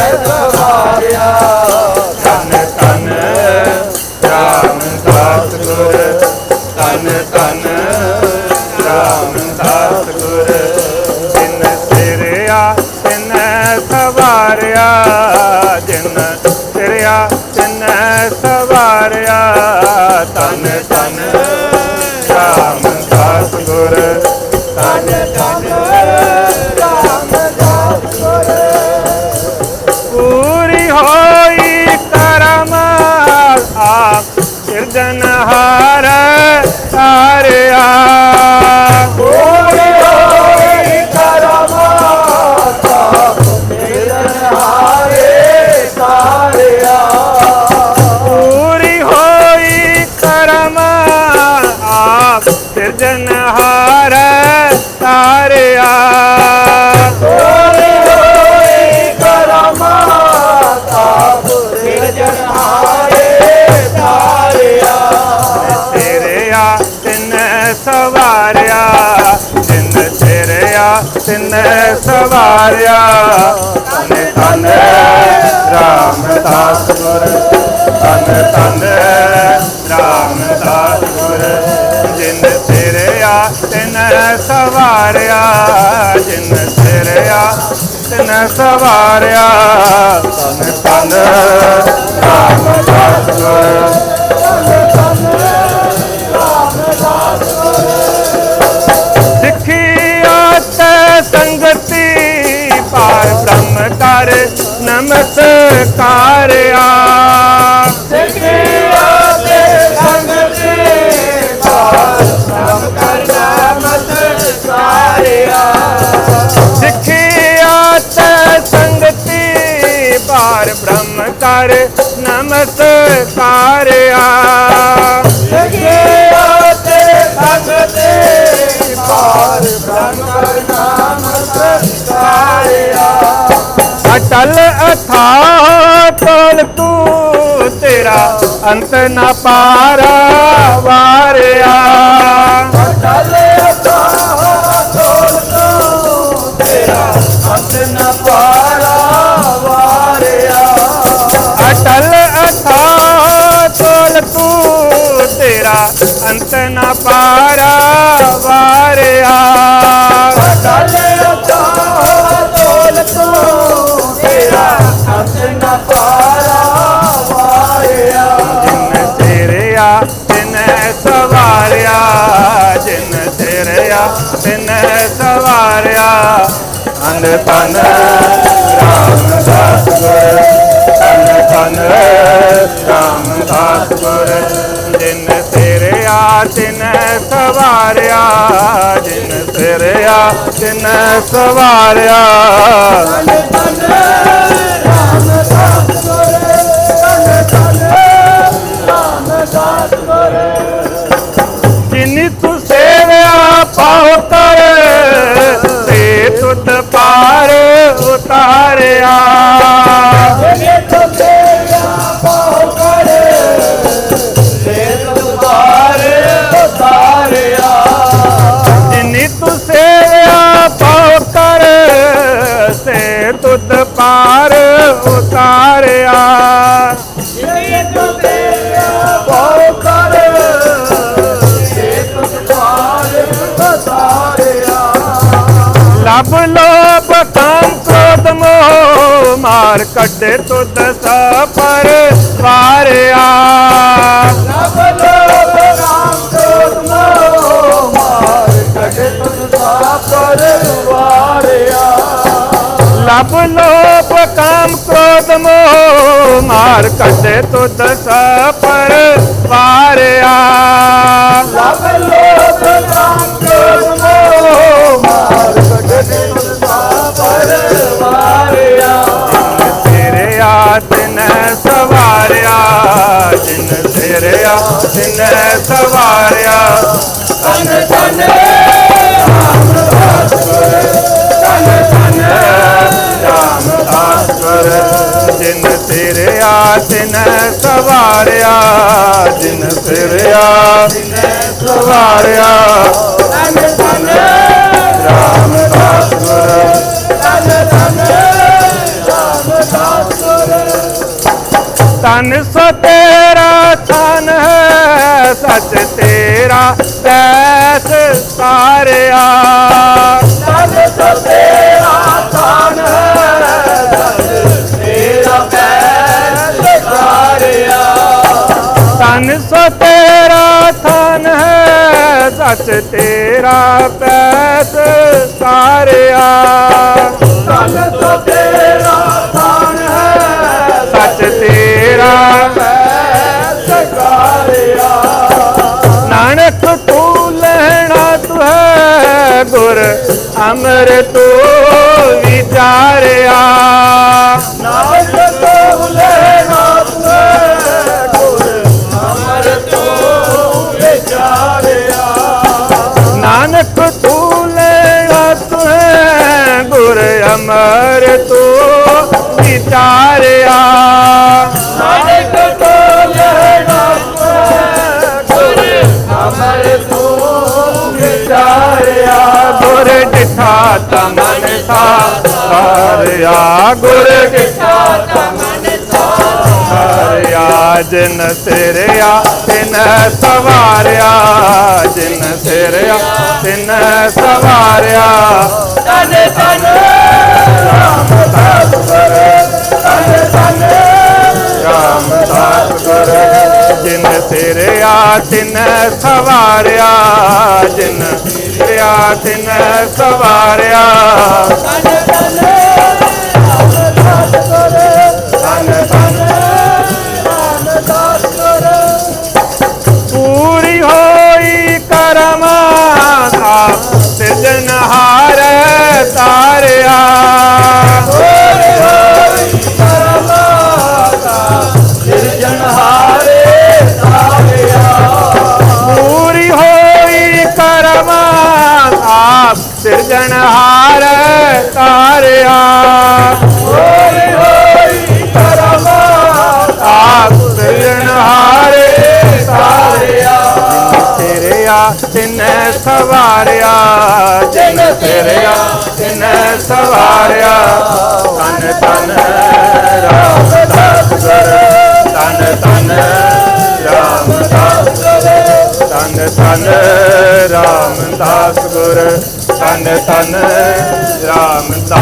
ਤਨ ਤਿੰਨ ਸਵਾਰਿਆ। ਤਨ ਤਨ ਰਾਮਦਾਸ ਗੁਰ। ਤਨ ਤਨ ਰਾਮਦਾਸ ਗੁਰ। ਜਿਨ ਤੇਰਿਆ ਤਿੰਨ ਸਵਾਰਿਆ। ਜਿਨ ਤੇਰਿਆ ਤਿੰਨ ਸਵਾਰਿਆ। ਤਨ ਤਨ ਰਾਮਦਾਸ ਗੁਰ। ਪਾਰ ਬ੍ਰਹਮ ਕਰ ਨਮਸਕਾਰਿਆ ਸਿੱਖਿਆ ਤੇ ਸੰਗਤੀ ਪਾਰ ਬ੍ਰਹਮ ਕਰ ਨਮਸਕਾਰਿਆ ਅਟਲ ਤੋਲ ਤੂੰ ਤੇਰਾ ਅੰਤ ਨਾ ਪਾਰਾ ਵਾਰਿਆ ਅੰਤ ਨਾ ਪਾਰਾ ਵਾਰਿਆ। ਅਟਲ ਅਥਾਹ ਤੋਲ ਤੂੰ ਤੇਰਾ ਅੰਤ ਨਾ ਪਾਰਾ ਵਾਰਿਆ ਜਿਨ ਤੇਰਿਆ, ਤਿਨ ਸਵਾਰਿਆ। ਜਿਨ ਤੇਰਿਆ, ਤਿਨ ਸਵਾਰਿਆ। ਅੰਨ ਤਨ ਰਾਮਦਾਸ ਗੁਰ ਤਨ ਤਨ ਰਾਮਦਾਸ ਗੁਰ ਜਿਨ ਤੇਰਿਆ ਤਿਨ ਸਵਾਰਿਆ ਜਿਨ ਤੇਰਿਆ ਤਿਨ ਸਵਾਰਿਆ। ਜਿਨੀ ਤੂੰ ਮਾਰ ਕੱਢੇ ਤੁਧ ਸਪਰ ਵਾਰਿਆ। ਲਬ ਲੋਭ ਕਾਮ ਕ੍ਰੋਧ ਮੋਹ ਮਾਰ ਕੱਢੇ ਤੁਧ ਸਪਰ ਵਾਰਿਆ। ਲਬ ਲੋਭ ਕਾਮ ਕ੍ਰੋਧ ਮੋਹ ਮਾਰ ਕੱਢੇ ਤੁਧ ਸਪਰ ਵਾਰਿਆ। ਸਿਰਿਆ ਤਿਨ ਸਵਾਰਿਆ। ਤਨ ਤਨ ਰਾਮਦਾਸ ਗੁਰ ਤਨ ਤਨ ਰਾਮਦਾਸ ਗੁਰ ਜਿਨ ਸਿਰਿਆ ਤਿਨ ਸਵਾਰਿਆ ਜਿਨ ਸਿਰਿਆ ਤਿਨ ਸਵਾਰਿਆ। ਤਨ ਤਨ ਰਾਮਦਾਸ ਗੁਰ ਤਨ ਤਨ ਰਾਮਦਾਸ ਗੁਰ ਤਨ ਸੋ ਸਾਰਿਆ ਤਨ ਸੋ ਤੇਰਾ ਤਨ ਹੈ ਸੱਚ ਤੇਰਾ ਤੈਸ ਸਾਰਿਆ ਤਨ ਸੋ ਤੇਰਾ ਤਨ ਹੈ ਸੱਚ ਤੇਰਾ ਪੈਸ ਸਾਰਿਆ ਗੁਰ ਅਮਰ ਤੂੰ ਵਿਚਾਰਿਆ ਨਾਨਕ ਤੂੰ ਤੂੰ ਹੈ ਗੁਰ ਅਮਰ ਤੂੰ ਵਿਚਾਰਿਆ ਨਾਨਕ ਤੂੰ ਲੈਣਾ ਤੂੰ ਹੈ ਗੁਰ ਅਮਰ ਤੂੰ ਵਿਚਾਰਿਆ ਵਿਚਾਰਿਆ ਗੁਰ ਡਿਠਾ ਤਮਨ ਸਾਰਿਆ ਗੁਰ ਡਿਠਾ ਤਮਨ ਸਾਰਿਆ ਜਿਨ ਸਿਰਿਆ ਤਿਨ ਸਵਾਰਿਆ ਜਿਨ ਸਿਰਿਆ ਤਿਨ ਸਵਾਰਿਆ। ਤਨ ਤਨ ਰਾਮਦਾਸ ਗੁਰ ਤਨ ਤਨ ਰਾਮਦਾਸ ਗੁਰ ਜਿਨ ਸਿਰਿਆ ਤਿਨ ਸਵਾਰਿਆ ਜਿਨ ਸਿਰਿਆ ਤਿਨ ਸਵਾਰਿਆ। ਸਵਾਰਿਆ ਜਿਨ ਤੇਰਿਆ ਤਿਨ ਸਵਾਰਿਆ। ਤਨ ਤਨ ਰਾਮਦਾਸ ਗੁਰ ਤਨ ਤਨ ਰਾਮਦਾਸ ਗੁਰ ਤਨ ਤਨ ਰਾਮਦਾਸ ਗੁਰ ਤਨ ਤਨ ਰਾਮਦਾਸ